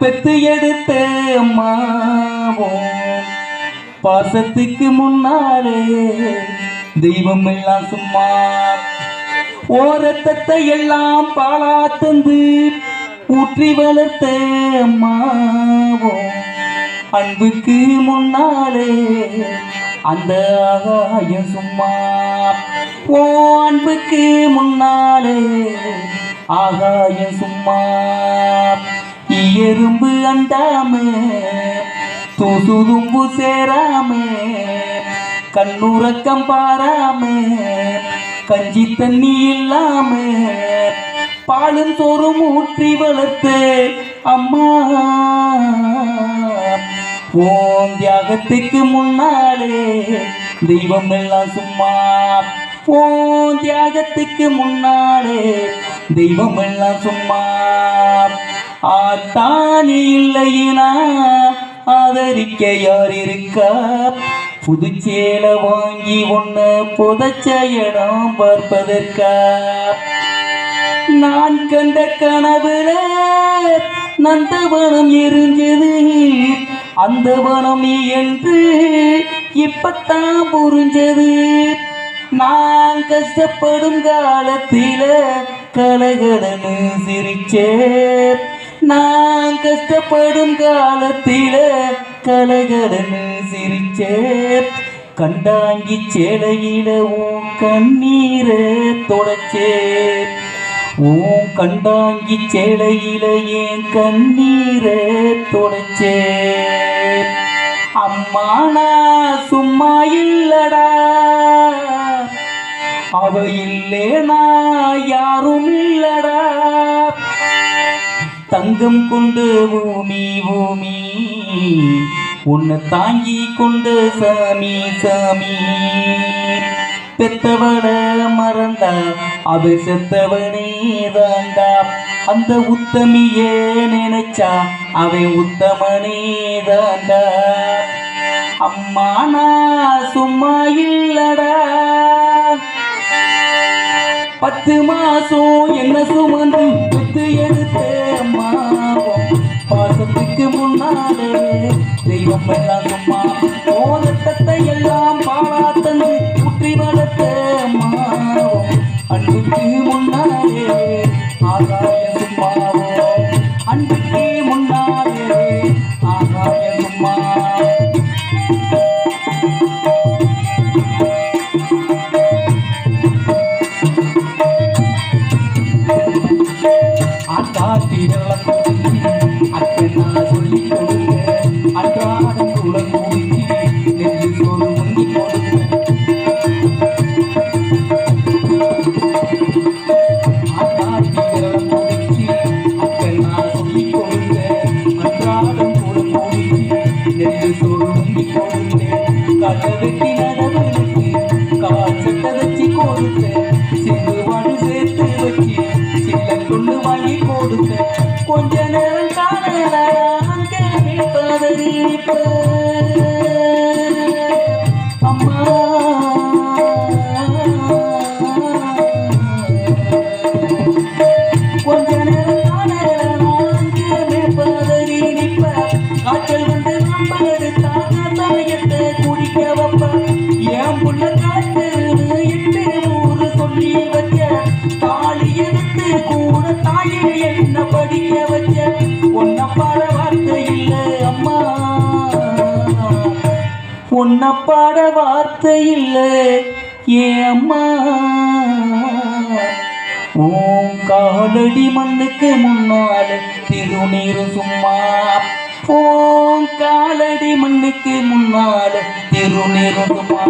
பெத்து எடுத்த அம்மாவும் பாசத்துக்கு முன்னாலே தெய்வம் எல்லாம் சும்மா. ஓரத்தத்தை எல்லாம் பாலா தந்து ஊற்றி வளர்த்த அம்மாவும் அன்புக்கு முன்னாலே அந்த ஆகாயம் சும்மா. ஓ அன்புக்கு முன்னாலே ஆகாயம் சும்மா. எறும்பு அண்டாம தூசுதும்பு சேராம கண்ணுறக்கம் பாராம கஞ்சி தண்ணி இல்லாம பாலும் தோறும் ஊற்றி வளர்த்து அம்மா ஓம் தியாகத்துக்கு முன்னாலே தெய்வம் எல்லாம் சும்மா ஓம் தியாகத்துக்கு முன்னாலே தெய்வம் எல்லாம் சும்மா. ஆத்தானி இல்லையினா ஆதரிக்க யார் இருக்கா. புதுச்சேல வாங்கி ஒன்று புதச்ச இடம் பார்ப்பதற்கா. நான் கண்ட கனவுல நந்தவனம் எரிஞ்சது. அந்த வனம் நீ என்று இப்பத்தான் புரிஞ்சது. நான் கஷ்டப்படும் காலத்தில கலகலன்னு சிரிச்சே நான் கஷ்டப்படும் காலத்தில கலகலன்னு சிரிச்ச. கண்டாங்கி சேலையில உன் கண்ணீரை தொடச்சே உன் கண்டாங்கி சேலையில என் கண்ணீரை தொடச்சே அம்மா நான் சும்மா இல்லடா. அவ இல்லேனா யாரும் தங்கம் கொண்டு பூமி பூமி. உன்னை தாங்கி கொண்டு சாமி சாமி. பெத்தவள மறந்தா அவ செத்தவனே தாண்டா. அந்த உத்தமியே நினைச்சா அவன் உத்தமனே தாண்டா. அம்மா நான் சும்மா இல்லடா. பத்து மாசம் என்ன சுமந்து புத்து எடுத்த அம்மாவும் பாசத்துக்கு முன்னாலே தெய்வம் எல்லாம் சும்மா மோதட்டத்தை எல்லாம் பாழா தந்து குற்றி வளர்த்த அம்மாவும் அன்புக்கு முன்னாலே ஆகாய சும்மாவும் அன்புக்கு முன்னாலே ஆகாய சும்மா. கொஞ்ச நேரம் காணலாம் கேள்வி கூட என்ன படிக்க வச்ச உன்னை பாட வார்த்தை இல்லை அம்மா. உன்னை பாட வார்த்தை இல்லை ஏ அம்மா. ஓம் காலடி மண்ணுக்கு முன்னால திருநீர் சும்மா. ஓம் காலடி மண்ணுக்கு முன்னால திருநீர் சும்மா.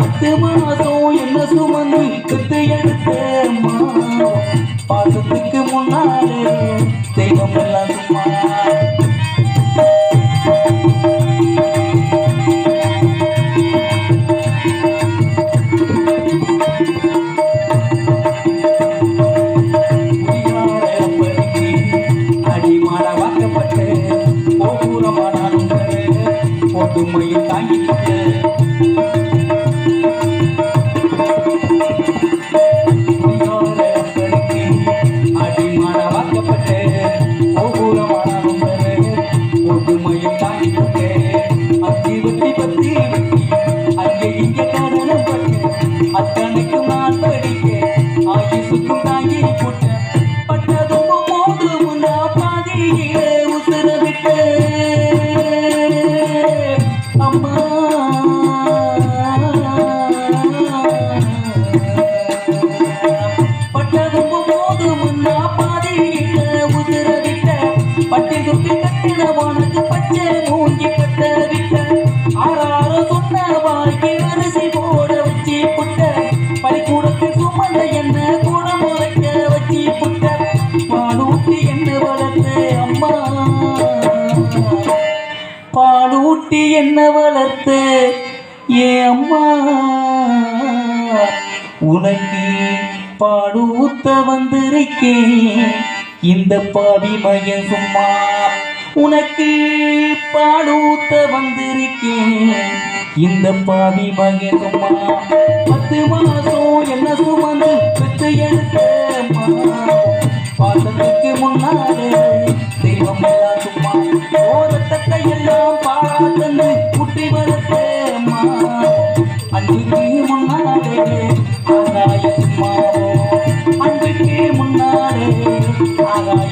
பத்து மாசம் என்ன சுமந்து கத்து எடுத்த பொதுமையில் தாங்கிக் பாலூட்டி என்ன வளர்த்து ஏ அம்மா? உனக்கு பாடூத்த வந்திருக்கேன். இந்த பாவி மையன் சும்மா உனக்கு பாடூத்த வந்திருக்கேன். இந்த பாவி மகன் சும்மா பத்து மாசம் என்ன சுமந்து பெற்று எடுத்த பாசத்துக்கு முன்னாலே தெய்வம் எல்லாம் சும்மா. ஓரத்தத்தை எல்லாம் பாராட்டந்து குட்டி வளர்த்த அம்மா. முன்னாலே ஆகாய சும்மா அன்புக்கு முன்னாலே ஆகாய